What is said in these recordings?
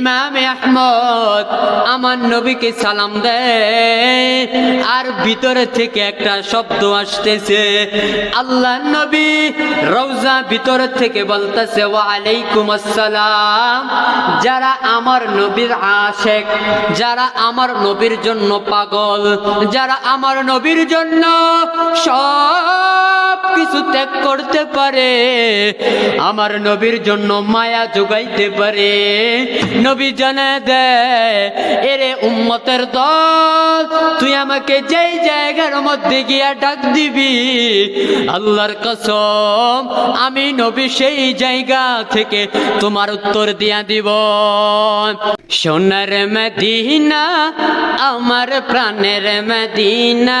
ইমাম আহমদ আমার নবীকে সালাম দেয়। আর ভিতরে থেকে একটা শব্দ আসতেছে। আল্লাহ নবী রৌজা ভিতরে থেকে বলতেছে ওয়ালাইকুম আসসালাম। যারা আমার নবীর আশেক, যারা আমার নবীর জন্য পাগল, যারা আমার নবীর জন্য সব কিছু ত্যাগ করতে পারে, আমার নবীর জন্য মায়া যোগাইতে পারে। নবী জানে দেয় এরে উম্মতের দল, তুই আমাকে যেই জায়গার মধ্যে গিয়া ডাক দিবি, আল্লাহর কসম, আমি নবী সেই জায়গা থেকে তোমার উত্তর দিয়া দিব। সোনার মদিনা, আমার প্রাণের মদিনা।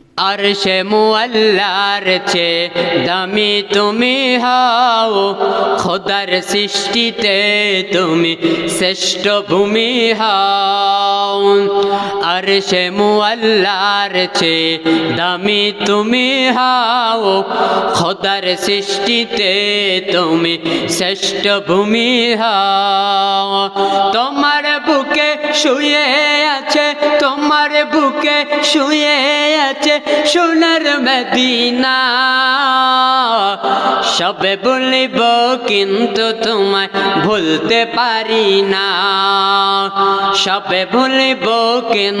আর সে মুআল্লার চে দামি তুমি হাও খোদার সৃষ্টিতে তুমি শ্রেষ্ঠ ভূমি হও। আর সে মুআল্লার চে দামি তুমি হাও। খোদার সৃষ্টিতে তুমি শ্রেষ্ঠ ভূমি হাও। তোমার বুকে শুয়ে আছে, তোমার বুকে শুয়ে আছে সোনার মদিনা। সবে বলিব, কিন্তু তোমায় ভুলতে পারি না। সবে ভুলিব কিন্তু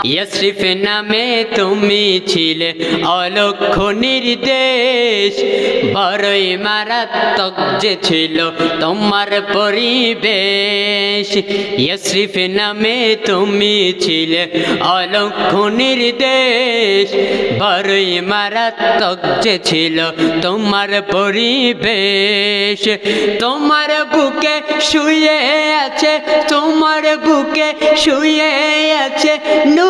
ইয়সরিফ নামে তুমি ছিলে অলক্ষ নির্দেশ, বড়ই মারাত্মক যে ছিল তোমার পরিবেশ। ইয়সরিফ নামে তুমি ছিলে অলক্ষ নির্দেশ, বড়ই মারাত্মক যে ছিল তোমার পরিবেশ। তোমার বুকে শুয়ে আছে, তোমার বুকে শুয়ে আছে নূরে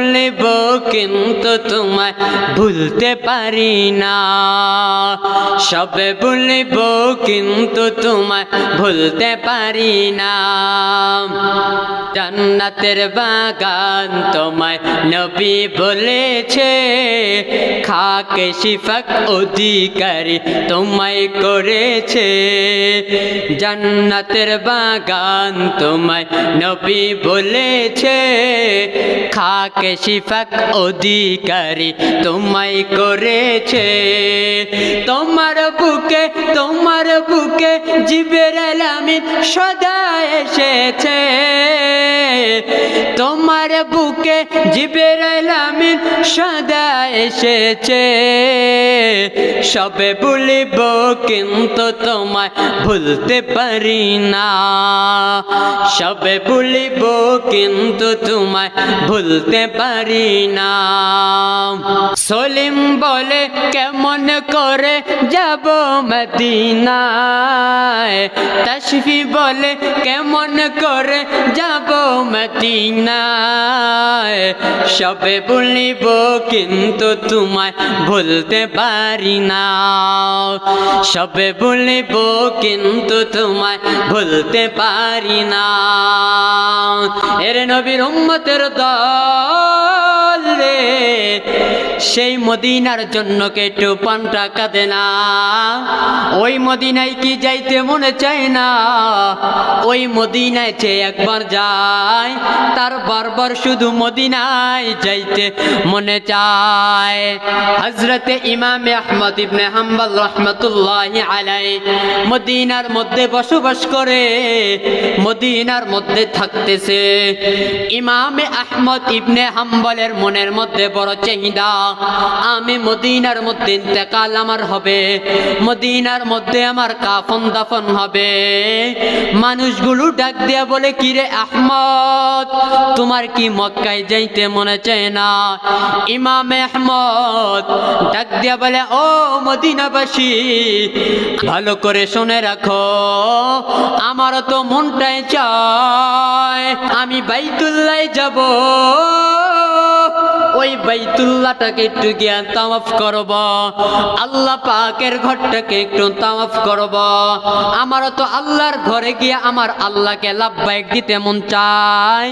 বলিব, কিন্তু তোমায় ভুলতে পারি না। সবে ভুলব কিন্তু তোমায় ভুলতে পারি না। জান্নাতের বাগান তোমায় নবী বলেছে খাকে শিফাক অধিকারী তোমায় করেছে। জান্নাতের বাগান তোমায় নবী বলেছে। খাকে শিফাক অধিকারী তোমায় করেছে। তোমার বুকে তোমার বুকে জীবের আলামিন সদা এসেছে। তোমার বুকে জিবের আলামিন সদা এসেছে সবে বলিব, কিন্তু তোমায় ভুলতে পারি না। সবে বলিব, কিন্তু তোমায় ভুলতে পারি না। সলিম বলে, কেমন করে যাব মদিনায়? তশফি বলে, কেমন করে যাব মদিনায়? সবে বলিব, কিন্তু তোমায় ভুলতে পারি না। সবে বলিব কিন্তু তোমায় ভুলতে পারি না। এর নবীর উম্মতের দল রে সেই মদিনার জন্য কেটু পান টাকা দে না। ওই মদিনায় কি যাইতে মনে চায় না? ওই মদিনায় যে একবার যায়, তার বারবার শুধু মদিনায় যাইতে মনে চায়। হজরতে ইমাম আহমদ ইবনে হাম্বাল রহমতুল্লাহ আলাই মদিনার মধ্যে বসবাস করে, মদিনার মধ্যে থাকতেছে। ইমামে আহমদ ইবনে হাম্বলের মনের মধ্যে বড় চাহিদা। আমি মদিনার মধ্যে ইন্তেকাল আমার হবে। মদিনার মধ্যে আমার কাফন দাফন হবে। মানুষগুলো ডাক দিয়া বলে, কিরে আহমদ, তোমার কি মক্কায় যাইতে মনে চায় না? ইমামে আহমদ ডাক দিয়া বলে, ও মদিনাবাসী, ভালো করে শুনে রাখো। আমার তো মনটাই চায়, আমি বাইতুল্লায় যাব। ওই বাইতুল্লাহটাকে একটু গিয়া তাওয়াফ করব। আল্লাহ পাকের ঘরটাকে একটু তাওয়াফ করব। আমার তো আল্লাহর ঘরে গিয়ে আমার আল্লাহকে লাভবাইক দিতে মন চায়।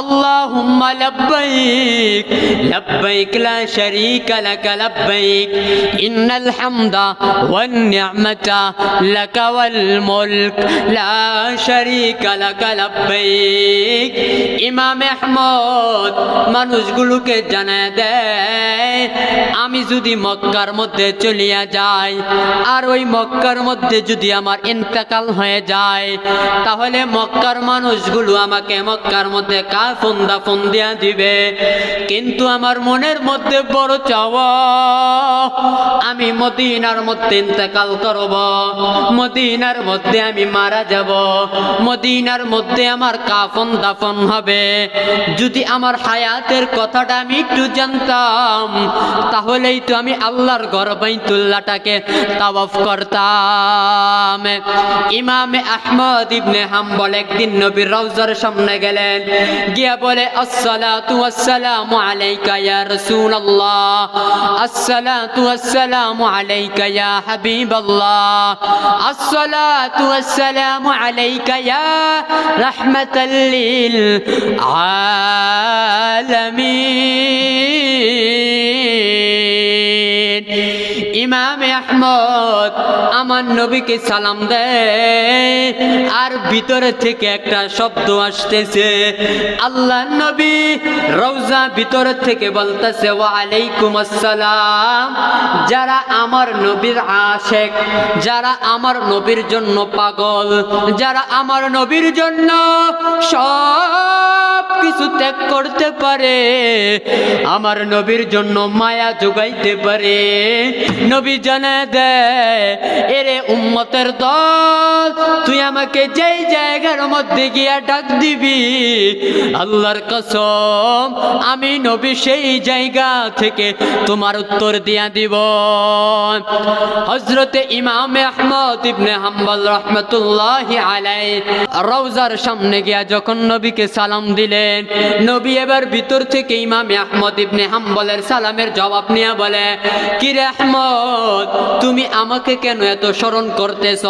আল্লাহুম্মা লাব্বাইক লাব্বাইক লা শারীকা লাক লাব্বাইক ইন্নাল হামদা ওয়ান নি'মাতা লাক ওয়াল মুলক, লা শারীকা লাক লাব্বাইক ইমাম আহমদ মানুষগুলোকে জানায় দেয়, আমি যদি মক্কার মধ্যে চলিয়া যাই, আর ওই মক্কার মধ্যে যদি আমার ইন্তেকাল হয়ে যায়, তাহলে মক্কার মানুষগুলো আমাকে মক্কার মধ্যে কাফন দাফন দিয়া দিবে। কিন্তু আমার মনের মধ্যে বড় চাওয়া, আমি মদিনার মধ্যে ইন্তেকাল করব, মদিনার মধ্যে আমি মারা যাব, মদিনার মধ্যে আমার কাফন দাফন হবে। যদি আমার হায়াতের কথাটা আমি একটু জানতাম, তাহলেই তো আমি আল্লাহর ঘর বাইতুল্লাহটাকে তাওয়াফ করতাম। ইমামে আহমদ ইবনে হাম্বল একদিন নবীর রওজার সামনে গেলেন, গিয়া বলে, আসসালাতু ওয়াসসালামু আলাইকা ইয়া রাসূলুল্লাহ, আসসালাতু ওয়াসসালামু আলাইকা ইয়া হাবিবাল্লাহ, আসসালাতু ওয়াসসালামু আলাইকা ইয়া রাহমাতাল লিল আলামিন। আহমদ আমার নবীকে সালাম দেয় আর ভিতরে থেকে একটা শব্দ আসতেছে। আল্লাহ নবী রৌজা ভিতরে থেকে বলতেছে, ওয়ালাইকুম আসসালাম। যারা আমার নবীর আশেক, যারা আমার নবীর জন্য পাগল, যারা আমার নবীর জন্য সব কিছু ত্যাগ করতে পারে, আমার নবীর জন্য মায়া যোগাইতে পারে। নবী জানা দেয় এরে উম্মতের দল, তুই আমাকে যেই জায়গার মধ্যে গিয়া ডাক দিবি, আল্লাহর কসম, আমি নবী সেই জায়গা থেকে তোমার উত্তর দিয়া দিব। হজরতে ইমামে আহমদ ইবনে হাম্বল রহমতুল্লাহ আলাই রওজার সামনে গিয়া যখন নবীকে সালাম দিলেন নবী এবার ভিতর থেকে ইমামে আহমদ ইবনে হাম্বলের সালামের জবাব নিয়ে বলে কিরে আহমদ, তুমি আমাকে কেন এত স্মরণ করতেছ?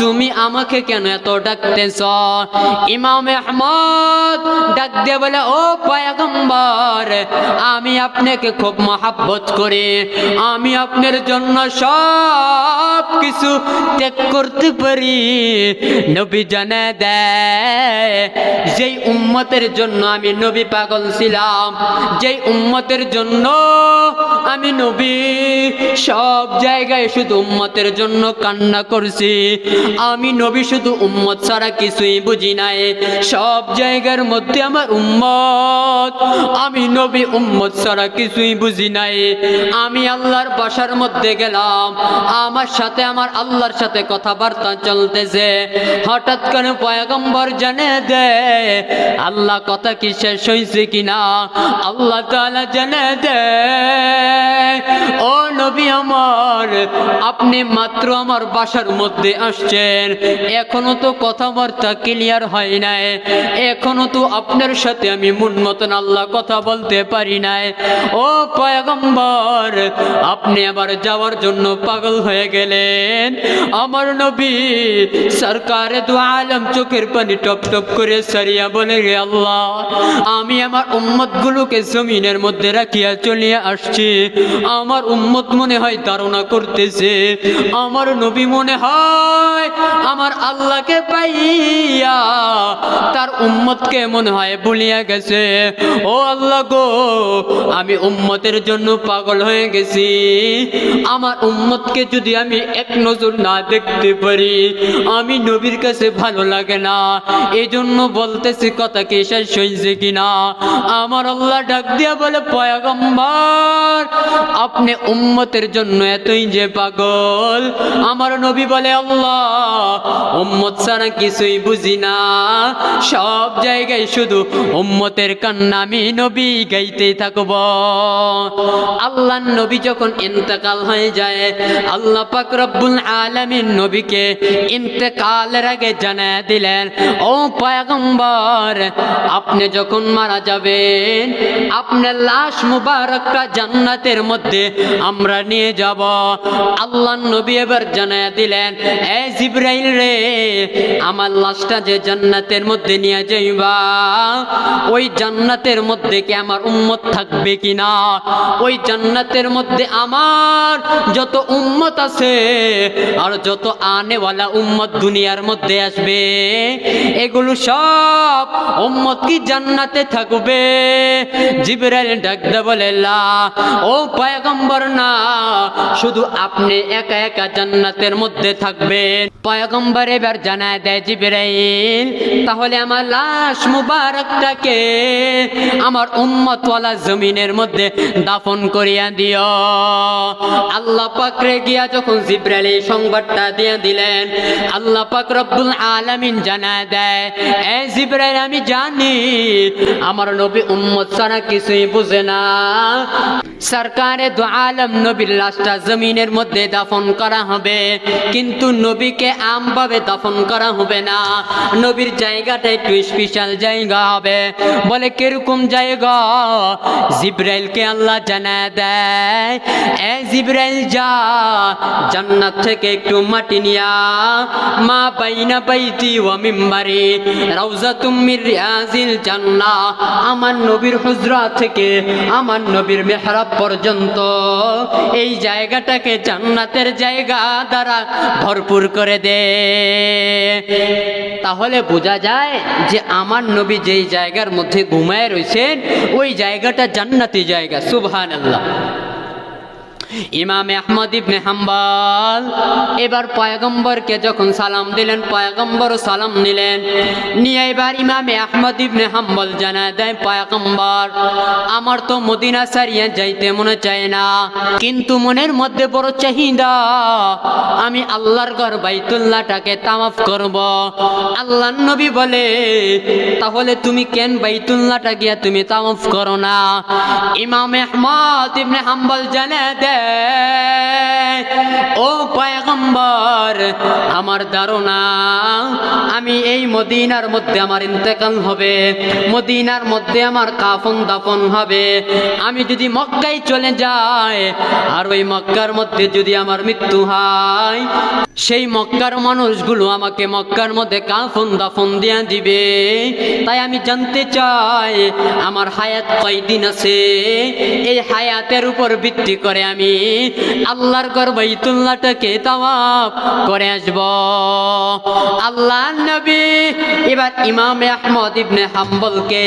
তুমি আমাকে কেন এত ডাকতেছ? ইমামে আহমদ ডাক দিয়ে বলে, ও পয়গম্বর, আমি আপনাকে খুব মহাব্বত করি। আমি আপনার জন্য সব কিছু ত্যাগ করতে পারি। নবী জানে দেয়, যেই উম্মতের জন্য আমি নবী পাগল ছিলাম। যেই উম্মতের জন্য আমি নবী, সব জায়গায় শুধু উম্মতের জন্য কান্না করছি। আমি নবী শুধু উম্মত ছাড়া কিছুই বুঝি নাই। সব জায়গার মধ্যে আমার উম্মত। আমি নবী, উম্মত ছাড়া কিছুই বুঝি নাই। আমি আল্লাহর বাসার মধ্যে গেলাম। আমার সাথে আমার আল্লাহর সাথে কথাবার্তা চলতেছে। হঠাৎ করে পয়গম্বর জানে দেয় আল্লাহ আল্লাহ কথা কি শেষ হয়েছে কিনা? আল্লাহ তাআলা জানে দেয় ও নবী আমার, আপনি মাত্র আমার বাসার মধ্যে আসছেন। এখনও তো কথাবার্তা ক্লিয়ার হয় নাই। এখনও তো আপনার সাথে আমি মন মতন আল্লাহ কথা বলতে পারি নাই। ও পয়গম্বর, আপনি আবার যাওয়ার জন্য পাগল হয়ে গেলেন। আমার নবী সরকারে দু আলম চোখের পানি টপ টপ করে সারিয়া বলে রে আল্লাহ আমি আমার উম্মত গুলোকে জমিনের মধ্যে রাখিয়া চলিয়া আসছি। আমার উম্মত মনে হয় ধারণা করতেছে, আমার নবী মনে হয় আমার আল্লাহকে পাইয়া তার উম্মতকে মনে হয় বলিয়া গেছে। ও আল্লাহ গো, আমি উম্মতের জন্য পাগল হয়ে গেছি। আমার উম্মতকে যদি আমি এক নজর না দেখতে পারি, আমি নবীর কাছে ভালো লাগে না। এই জন্য বলতেছি কথা কি শেষ হয়েছে কিনা? আমার আল্লাহ ডাক দিয়া বলে, পয়গম্বর, আপনি উম্মতের জন্য এতই যে পাগল। আমার নবী বলে, আল্লাহ, উম্মত ছাড়া কিছুই বুঝি না। সব জায়গায় শুধু উম্মতের কান্না আমি নবী গাইতে থাকব। আল্লাহ নবী যখন ইন্তেকাল হয়ে যায়, আল্লাহ পাক রব্বুল আলামিন নবীকে ইন্তেকালের আগে জানায় দিলেন, ও পয়গম্বর আপনি যখন মারা যাবেন, আপনার লাশ মুবারকটা জান্নাতের মধ্যে আমরা নিয়ে যাব। আল্লাহ নবী এবার জানায় দিলেন, এ জিব্রাইল রে, আমার লাশটা যে জান্নাতের মধ্যে নিয়ে যাইবা, ওই জান্নাতের মধ্যে কি আমার উম্মত থাকবে কিনা ওই জান্নাতের মধ্যে আমার যত উম্মত আছে আর যত আনেওয়ালা উম্মত দুনিয়ার মধ্যে আসবে, এগুলো সব উম্মত কি জান্নাতে থাকবে? জিবরাইল ডাকতে বলে, লা, ও পয়গম্বর না, শুধু আপনি একা একা জান্নাতের মধ্যে থাকবেন। পয়গম্বর এবার জানায় দেয়, জিবরাইল, তাহলে আমার লাশ মুবারকটাকে আমার উম্মতওয়ালা জমিনের মধ্যে দাফন করিয়া দিও। আল্লাহ পাকরে গিয়া যখন জিব্রাইল এই সংবাদটা দিয়ে দিলেন, আল্লাহ পাক রব্বুল আলামিন জানায় দেয়, এ জিব্রাইল, আমি জানি, আমার নবী উম্মত ছাড়া কিছুই বুঝে না। সরকারে দু আলম নবীর লাশটা জমিনের মধ্যে দাফন করা হবে, কিন্তু নবীকে আমভাবে দাফন করা হবে না। নবীর জায়গাটা একটু স্পেশাল জায়গা হবে। বলে, কীরকম জায়গা? জিব্রাইলকে আল্লাহ জানা দেয়, এ জিব্রাইল যা, জান্নাত থেকে একটু মাটি নিয়া, মা বাইনা বাইতি ওয়া মিম্বারি, রাউজাতুম মির রিয়াজিল জান্নাহ আমার নবীর হুজরা থেকে, আমার নবীর মেহরাব পর্যন্ত। এই জায়গাটাকে জান্নাতের জায়গা দ্বারা ভরপুর করে দে। তাহলে বোঝা যায় যে আমার নবী যেই জায়গার মধ্যে ঘুমায় রয়েছেন, ওই জায়গাটা জান্নাতি জায়গা সুবহান আল্লাহ ইমাম আহমদ ইবনে হাম্বাল। এবার পয়গম্বরকে যখন সালাম দিলেন পয়গম্বর সালাম নিলেন। নিয়ে এবার ইমামে আহমদ ইবনে হাম্বল জানায় দেয়, পয়গম্বর, আমার তো মদিনা সারিয়া যাইতে মনে চায় না, কিন্তু মনের মধ্যে বড় চাহিদা। আমি আল্লাহর ঘর বাইতুল্লাহটাকে তামাফ করব। আল্লাহ নবী বলে, তাহলে তুমি কেন বাইতুল্লাহটা গিয়া তুমি তামাফ করো না? ইমাম আহমদ ইবনে হাম্বল জানে দে ও পয়গম্বর, আমার ধারণা, আমি এই মদিনার মধ্যে আমার ইন্তেকাল হবে। মদিনার মধ্যে আমার কাফন দাফন হবে। আমি যদি মক্কায় চলে যাই, আর ওই মক্কার মধ্যে যদি আমার মৃত্যু হয়, সেই মক্কার মানুষগুলো আমাকে মক্কার মধ্যে কাফন দাফন দিয়া দিবে। তাই আমি জানতে চাই, আমার হায়াত কয়দিন আছে? এই হায়াতের উপর ভিত্তি করে আমি আল্লাহর ঘর বাইতুল্লাহটাকে তাওয়াফ করে আসব। আল্লাহ নবী, এবার ইমামে আহমদ ইবনে হাম্বলকে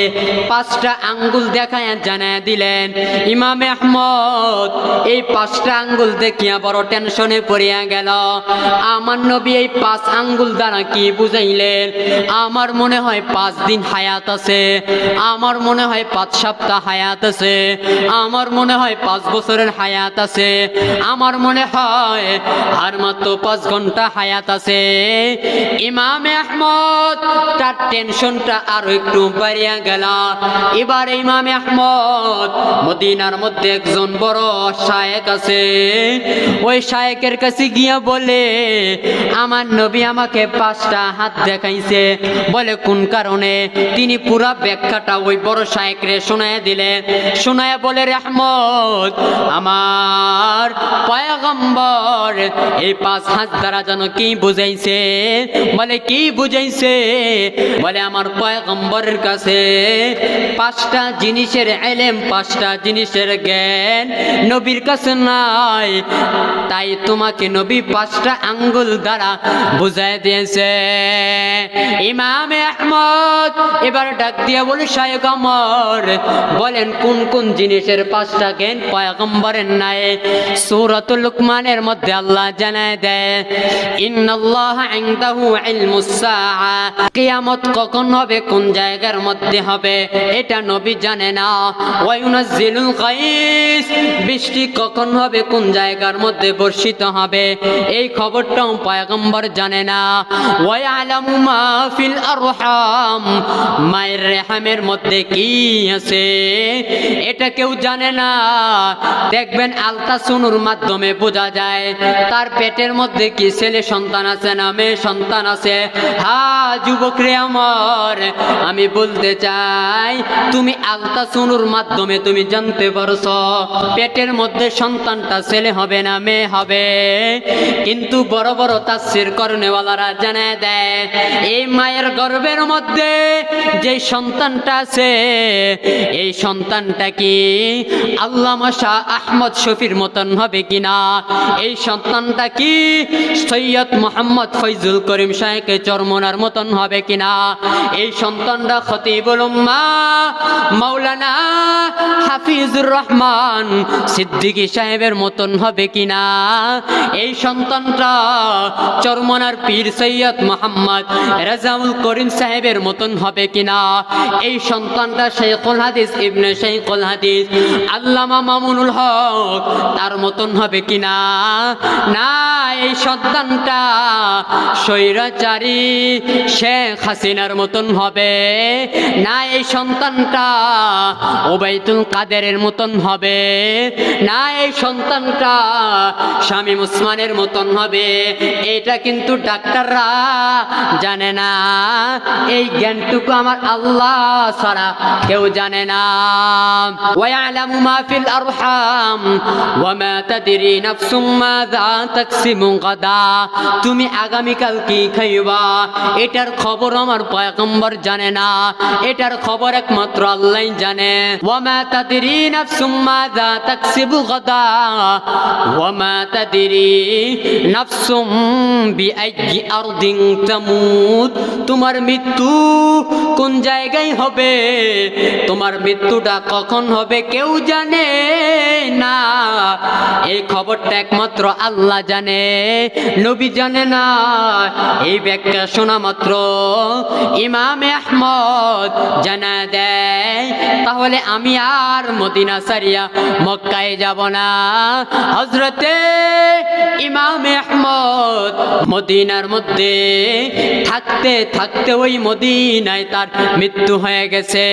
পাঁচটা আঙ্গুল দেখায় জানায় দিলেন, ইমামে আহমদ, এই পাঁচটা আঙ্গুল দেখিয়া বড় টেনশনে পড়িয়া গেল। আমার নবী এই পাঁচ আঙ্গুল দ্বারা কি বুঝাইলেন? আমার মনে হয় পাঁচ দিন হায়াত আছে, আমার মনে হয় পাঁচ সপ্তাহ হায়াত আছে, আমার মনে হয় পাঁচ বছরের হায়াত আছে। আছে। আমার মনে হয় আর মাত্র পাঁচ ঘণ্টা হায়াত আছে। ইমাম আহমদ, তার টেনশনটা আরও একটু বাড়িয়া গেল। এবার ইমাম আহমদ মদিনার মধ্যে একজন বড় শায়েক আছে। ওই শায়েকের কাছে গিয়া বলে, আমার নবী আমাকে পাঁচটা হাত দেখাইছে। বলে, কোন কারণে? তিনি পুরা ব্যাখ্যাটা ওই বড় শায়েকরে শোনায় দিলেন। শোনায় বলে রহমত আমার পয়গম্বর। এই পাঁচ হাত দ্বারা যেন কি বুঝাইছে? বলে, কি বুঝাইছে? বলে, আমার পয়গম্বরের কাছে পাঁচটা জিনিসের এলেম, পাঁচটা জিনিসের জ্ঞান নবীর কাছে নাই। তাই তোমাকে নবী পাঁচটা আঙ্গুল দ্বারা বুঝাই দিয়েছে। ইমাম আহমদ এবার ডাক দিয়ে বলে শায়ক আমর, বলেন, কোন কোন জিনিসের পাঁচটা জ্ঞান পয়গম্বরের নাই? সূরাতুল লুকমানের মধ্যে আল্লাহ জানায় কখন হবে? কোন জায়গার মধ্যে হবে? এটা নবী জানে না। বৃষ্টি কখন হবে? কোন জায়গার মধ্যে বর্ষিত হবে? এই খবরটাও পয়গম্বর জানে না। মায়ের রেহামের মধ্যে কি আছে? এটা কেউ জানে না। দেখবেন আলতাসুনুর মাধ্যমে বোঝা যায়, তার পেটের মধ্যে কি ছেলে সন্তান আছে না মেয়ে সন্তান আছে? হা যুবক রে আমার, আমি বলতে চাই, তুমি আলতাসুনুর মাধ্যমে তুমি জানতে পারছ, পেটের মধ্যে সন্তানটা ছেলে হবে না মেয়ে হবে। কিন্তু বড় বড় তাসির করনেওয়ালারা জানায় দেয়, এই মায়ের গর্ভের মধ্যে যে সন্তানটা আছে, এই সন্তানটা কি আল্লামা শাহ আহমদ শফির মতন হবে কিনা? এই সন্তানটা কি? সৈয়দ মোহাম্মদ ফৈজুল করিম শাহকে চরমনার মতন হবে কিনা? এই সন্তানটা খতিবুল উম্মা, মাওলানা হাফিজুর রহমান সিদ্দিকী সাহেবের মতন হবে কিনা? এই সন্তানটা চরমনার পীর সৈয়দ মোহাম্মদ রাজাউল করিম সাহেবের মতন হবে কিনা? এই সন্তানটা শেখুল হাদিস, ইবনে শেখুল হাদিস, আল্লামা মামুনুল হক তার মতন হবে কিনা? না, এই সন্তানটা স্বৈরাচারী শেখ হাসিনার মতন হবে। না, এই সন্তানটা ওবাইতুল কাদেরের মতন হবে। না, এই সন্তানটা স্বামী মুসমানের মতন হবে। এটা কিন্তু ডাক্তাররা জানে না। এই জ্ঞানটুকু আমার আল্লাহ ছাড়া কেউ জানে না। ওয়ালামু মা ফিল আরহাম ওয়া মা তাদরি নাফসুম মাযা তাকসিমু তুমি আগামীকাল কি খাইবা। এটার খবর আমার পয়গম্বর জানে না। এটার খবর একমাত্র আল্লাহই জানে। ওয়া মা তাদরি নাফসুম মাযা তাকসিবু গাদা ওয়া মা তাদরি নাফসুম বিআইয়ি আরদিন তামুত তোমার মৃত্যু কোন জায়গায় হবে? তোমার মৃত্যুটা কখন হবে কেউ জানে না। এই খবরটা একমাত্র আল্লাহ জানে, নবী জানে না। এই ব্যাখ্যা শোনা মাত্র। ইমাম আহমদ জানা দেয়, তাহলে আমি আর মদিনা সারিয়া মক্কায় যাব না। হজরতে ইমাম আহমদ মদিনার মধ্যে থাকতে থাকতে ওই মদিনায় তার মৃত্যু হয়ে গেছে।